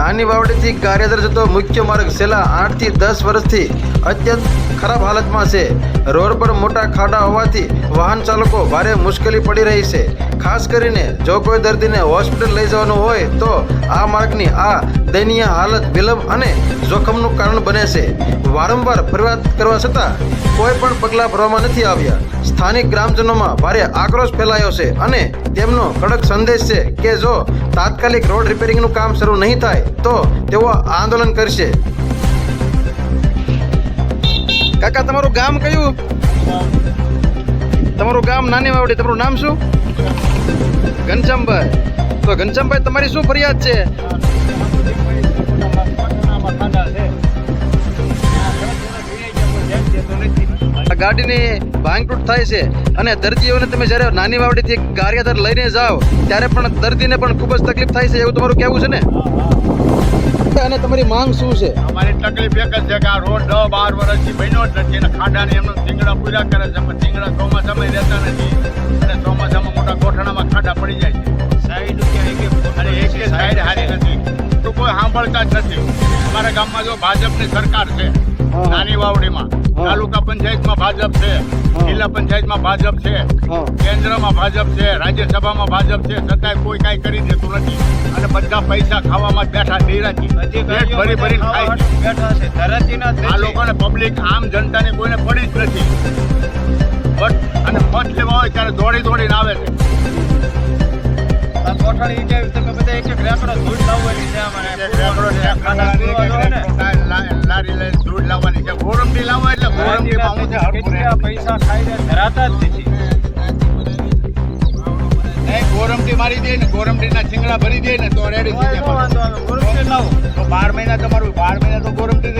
નાની વાવડીથી કાર્યદર જતો મુખ્ય માર્ગ છેલ્લા આઠથી દસ વર્ષથી અત્યંત ખરાબ હાલતમાં છે. રોડ પર મોટા ખાડા હોવાથી વાહન ચાલકો ભારે મુશ્કેલી પડી રહી છે. ખાસ કરીને જો કોઈ દર્દીને હોસ્પિટલ લઈ જવાનું હોય તો આ માર્ગની આ દયનીય હાલત વિલંબ અને જોખમનું કારણ બને છે. વારંવાર ફરિયાદ કરવા છતાં કોઈ પણ પગલાં ભરવામાં નથી આવ્યા. સ્થાનિક ગ્રામજનોમાં ભારે આક્રોશ ફેલાયો છે અને તેમનો કડક સંદેશ છે કે જો તાત્કાલિક રોડ રિપેરિંગનું કામ શરૂ નહીં થાય, તો તેઓ આંદોલન કરશે. કાકા, તમારું ગામ કયું? તમારું ગામ નાની વાવડી, તમારું નામ શું? ઘનશ્યામભાઈ. તો ઘનશ્યામભાઈ, તમારી શું ફરિયાદ છે? ગાડીની ભાંગતૂટ થાય છે અને દર્દીઓને તમે જ્યારે નાની વાવડીથી ગારિયાધર લઈને જાઓ, ત્યારે પણ દર્દીને પણ ખૂબ જ તકલીફ થાય છે, એવું તમારું કહેવું છે ને? અને તમારી માંગ શું છે? અમારી તકલીફ એક જ છે કે આ રોડ દસ બાર વર્ષથી બન્યો જ નથી અને ખાડાને એમનો ટીંગડા પૂરા કરે છે, પણ ટીંગડા ચોમાસામાં રહેતા નથી અને ચોમાસામાં મોટા ગોઠણામાં કોઈ સાંભળતા જ નથી. અમારા ગામમાં જો ભાજપની સરકાર છે નાની વાવડીમાં તાલુકા પંચાયતમાં ભાજપ છે જિલ્લા પંચાયતમાં ભાજપ છે કેન્દ્રમાં ભાજપ છે રાજ્યસભામાં ભાજપ છે છતાંય કોઈ કાંઈ કરી દેતું નથી. અને બધા પૈસા ખાવામાં બેઠા નિરાજી પેટ ભરી ભરીને ખાય છે. આ લોકોને પબ્લિક આમ જનતાને કોઈને પડી જ નથી. બટ અને મત લેવા હોય ત્યારે દોડી દોડીને આવે છે. એક રેકડો છે, એક ખાડાની, એક રેકડો લારી લઈને દૂધ લાવવાની છે. ગોરમટી લાવવા એટલે ગોરમટીમાં હું છે હરખું રહે. પૈસા ખાઈને ધરાતા જ નથી. ગોરમટી મારી દે ને ગોરમટીના શિંગડા ભરી દે ને તો રેડી થઈ જાય પાછું. તો બાર મહિના તમારું બાર મહિના તો ગોરમટી છે